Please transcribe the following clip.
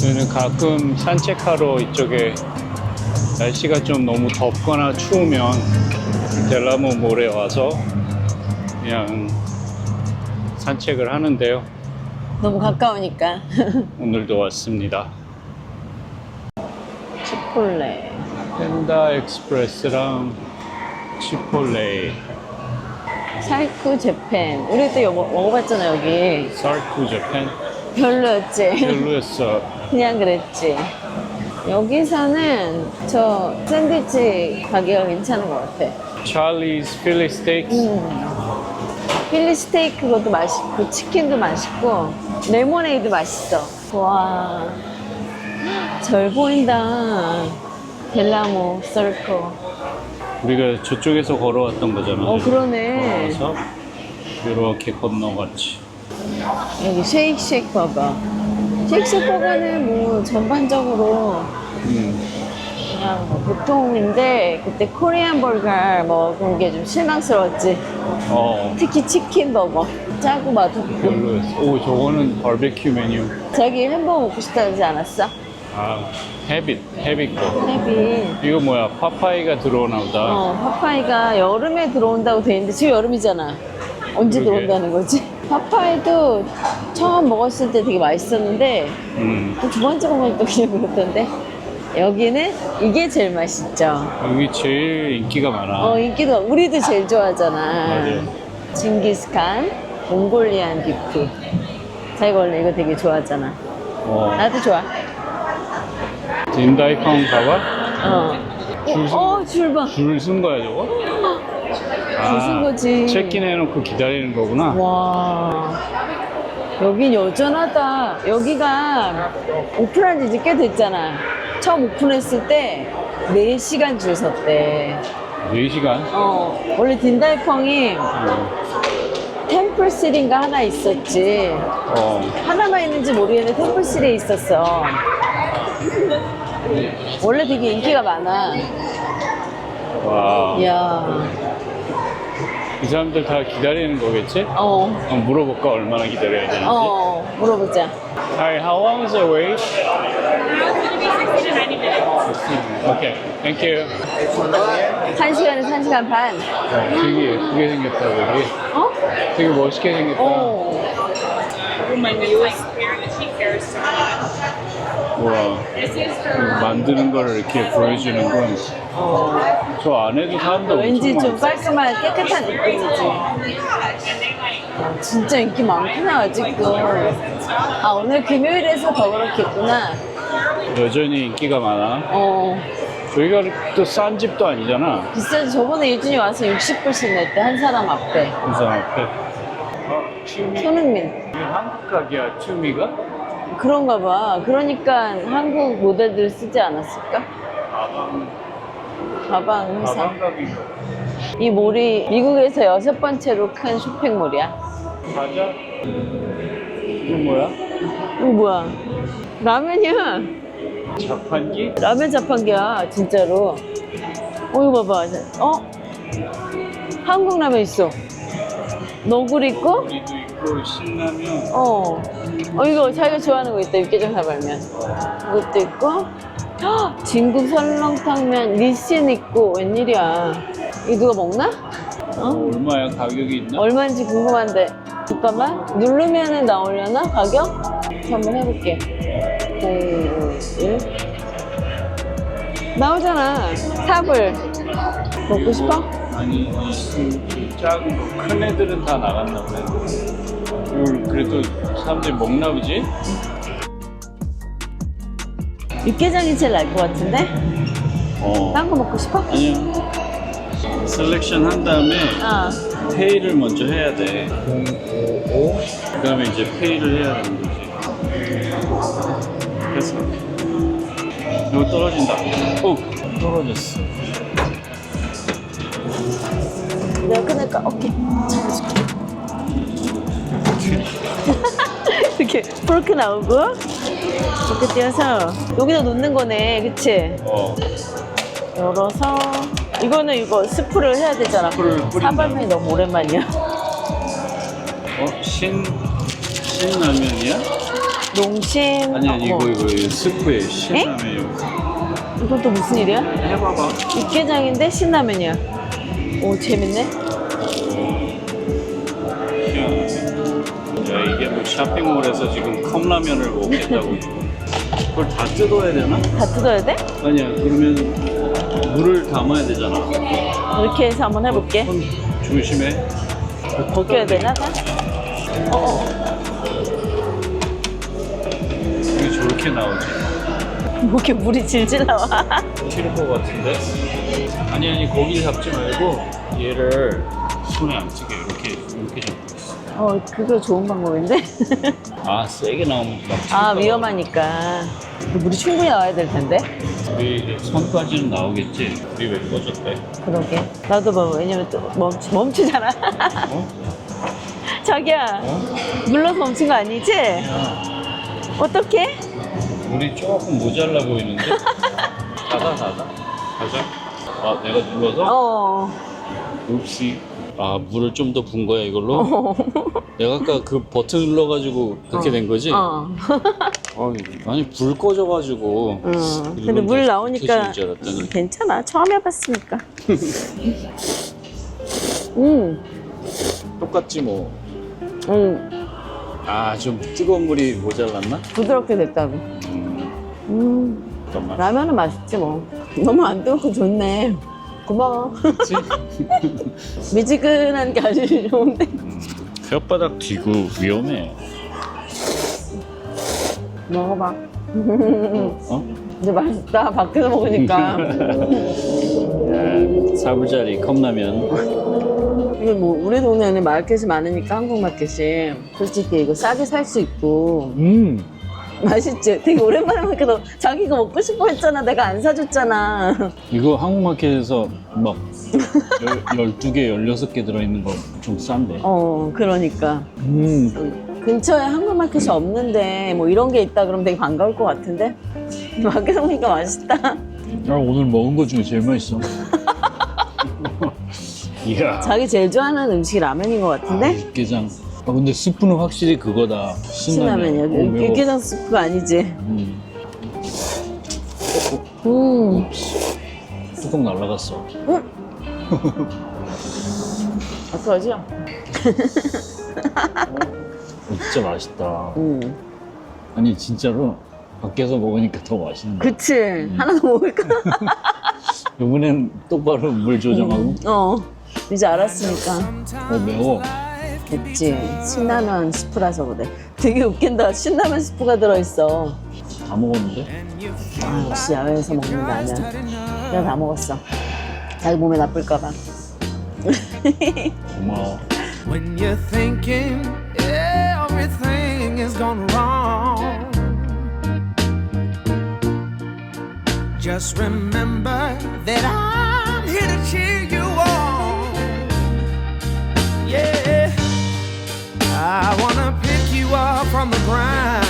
저희는 가끔 산책하러 이쪽에 날씨가 좀 너무 덥거나 추우면 델라모 몰에 와서 그냥 산책을 하는데요. 너무 가까우니까. 오늘도 왔습니다. 치폴레. 펜다 익스프레스랑 치폴레, 살쿠 재팬. 우리 또 먹- 먹어봤잖아, 여기. 살쿠 재팬 별로였지? 별로였어. 그냥 그랬지. 여기서는 저 샌드위치 가게가 괜찮은 것 같아. 필리 스테이크 음. 필리 스테이크 그것도 맛있고, 치킨도 맛있고, 레모네이드 맛있어. 와. 절 보인다. 델라모 서커. 우리가 저쪽에서 걸어왔던 거잖아. 어, 그러네. 걸어와서 이렇게 건너갔지. 여기 쉐이크쉑 버거. 쉐이크 쉑 버거는 뭐 전반적으로 음. 그냥 뭐 보통인데 그때 코리안 버거 먹은 게 좀 실망스러웠지. 어, 특히 치킨 버거. 짜고 맛없고. 별로였어. 오, 저거는 바베큐 메뉴. 자기 햄버거 먹고 싶다 하지 않았어? 아, 헤빗, 헤빗 거. 헤비. 이거 뭐야? 파파이가 들어오나 보다. 어, 파파이가 여름에 들어온다고 돼 있는데 지금 여름이잖아. 언제 그러게. 들어온다는 거지? 파파이도 처음 먹었을 때 되게 맛있었는데 음. 또 두 번째 먹으면 또 그냥 그렇던데 여기는 이게 제일 맛있죠. 여기 제일 인기가 많아. 어 인기도 우리도 제일 좋아하잖아. 맞아요. 징기스칸 몽골리안 비프. 자기가 원래 이거 되게 좋아하잖아. 어. 나도 좋아. 딘다이펑 가봐? 어. 줄 서- 어, 줄 봐. 줄쓴 거야, 저거? 줄쓴 거지. 체크인 해놓고 기다리는 거구나. 와. 여긴 여전하다. 여기가 오픈한 지 이제 꽤 됐잖아. 처음 오픈했을 때 4시간 줄 섰대. 4시간? 어, 원래 딘다이펑이 어. 템플실인가 하나 있었지. 어. 하나만 있는지 모르겠는데 템플실에 있었어. 원래 되게 인기가 많아. 와. 이야. 이 사람들 다 기다리는 거겠지? 어, 한번 물어볼까? 얼마나 기다려야 되는지. 어, 물어보자. Hi, how long is the wait? Okay, thank you. 한 시간에서 한 시간 반. 어, 되게 예쁘게 생겼다, 여기. 어? 되게 멋있게 생겼다. 어. my so much. For 만드는 거를 이렇게 보여주는 건, 어. 저 안에도 사람들 왠지 엄청 좀 깔끔한 깨끗한 느낌이지. 아, 진짜 인기 많구나 아직도. 아 오늘 금요일에서 더 그렇겠구나. 여전히 인기가 많아. 어 저희가 또 싼 집도 아니잖아. 비싸지. 저번에 예준이 와서 60불씩 냈대 한 사람 앞에. 그 사람 앞에. 어. 손흥민. 이게 한국 가게야, 취미가? 그런가 봐. 그러니까 한국 모델들 쓰지 않았을까? 가방, 가방 회사. 가방 가게인가? 이 몰이 미국에서 여섯 번째로 큰 쇼핑몰이야. 과자? 이거 뭐야? 이거 뭐야? 라면이야. 자판기? 라면 자판기야 진짜로 어 이거 봐봐 어? 한국 라면 있어 너구리 있고 우리도 있고, 신라면. 어. 어 이거 자기가 좋아하는 거 있다 육개장 사발면 이것도 있고 헉, 진국 설렁탕면 리신 있고 웬일이야 이거 누가 먹나? 어? 얼마야? 가격이 있나? 얼마인지 궁금한데 잠깐만 누르면은 나오려나 가격? 한번 해볼게 051 나오잖아 삽을 먹고 싶어? 아니, 이, 이 작은 거, 큰 애들은 다 나갔나 보네. 이걸 그래도 사람들이 먹나 보지? 육개장이 제일 나을 것 같은데? 어. 딴 거 먹고 싶어? 아니야. 셀렉션 한 다음에 어. 페이를 먼저 해야 돼. 055. 그 다음에 이제 페이를 해야 되는 거지. 됐어. 이거 떨어진다. 오! 떨어졌어. 내가 끊을까? 오케이. 잡아줄게. 이렇게 포크 나오고 이렇게 띄어서 여기다 놓는 거네, 그치? 어. 열어서 이거는 이거 스프를 해야 되잖아. 스프를 뿌린다. 사발면이 너무 오랜만이야. 어? 신, 신라면이야? 농심. 아니 아니 어, 이거 이거 이거 스프에 신라면 이건 또 무슨 일이야? 해봐봐. 육개장인데 신라면이야. 오 재밌네. 쇼핑몰에서 지금 컵라면을 먹겠다고 그걸 다 뜯어야 되나? 다 뜯어야 돼? 아니야 그러면 물을 담아야 되잖아 이렇게 해서 한번 해볼게. 손 조심해 벗겨야 되나? 다? 어, 어. 이게 저렇게 나오지 뭐 이렇게 물이 질질 나와. 튀를 것 같은데 아니 아니 거기 잡지 말고 얘를 손에 안 찌게 이렇게 이렇게 잡고 있 어 어, 그거 좋은 방법인데? 아 세게 나오면 막 아. 위험하니까. 물이 충분히 나와야 될 텐데. 우리 손까지는 나오겠지 우리 왜 꺼졌대 그러게. 나도 뭐, 왜냐면 또 멈추, 멈추잖아. 어? 자기야, 어? 물러서 멈춘 거 아니지? 야 어떡해? 물이 조금 모자라 보이는데? 닫아 닫아 가자 아 내가 눌러서? 어. 읍시 아 물을 좀 더 분 거야 이걸로? 어. 내가 아까 그 버튼 눌러가지고 그렇게 어. 된 거지? 어. 아, 아니 불 꺼져가지고 응. 근데 물 나오니까 켜질 줄 알았더니 괜찮아. 처음 해봤으니까. 음, 똑같지 뭐. 음, 아 좀 뜨거운 물이 모자랐나? 부드럽게 됐다고. 음, 음, 잠깐만. 라면은 맛있지 뭐. 너무 안 뜨겁고 좋네. 고마워. 그치? 미지근한 게 아주 좋은데. 혓바닥 뒤고 위험해. 먹어봐. 어? 근데 맛있다. 밖에서 먹으니까. 야, 사부자리 컵라면. 이게 뭐 우리 동네는 마켓이 많으니까 한국 마켓이 솔직히 이거 싸게 살 수 있고 음. 맛있지? 되게 오랜만에 너 자기가 먹고 싶어 했잖아. 내가 안 사줬잖아. 이거 한국마켓에서 막 열, 12개, 16개 들어있는 거 좀 싼데. 어, 그러니까. 음. 근처에 한국 마켓이 없는데 뭐 이런 게 있다 그러면 되게 반가울 것 같은데? 밖에서 먹으니까 맛있다. 아, 오늘 먹은 거 중에 제일 맛있어. 이야. 자기 제일 좋아하는 음식이 라면인 것 아, 같은데? 육개장. 아, 근데 스프는 확실히 그거다. 신라면. 신라면이야. 어, 매워. 육개장 스프가 아니지. 음. 음. 뚜껑 날라갔어. 어떡하지? 어, 진짜 맛있다. 음. 아니 진짜로 밖에서 먹으니까 더 맛있네. 그치. 하나 더 먹을까? 이번엔 똑바로 물 조정하고. 어. 이제 알았으니까. 어 매워. 됐지. 신라면 스프라서 그래. 되게 웃긴다. 신라면 스프가 들어있어. 다 먹었는데? 아, 역시 야외에서 먹는 라면. 내가 다 먹었어. 자기 몸에 나쁠까봐. 고마워. When you're thinking everything is gone wrong, just remember that I'm up from the ground.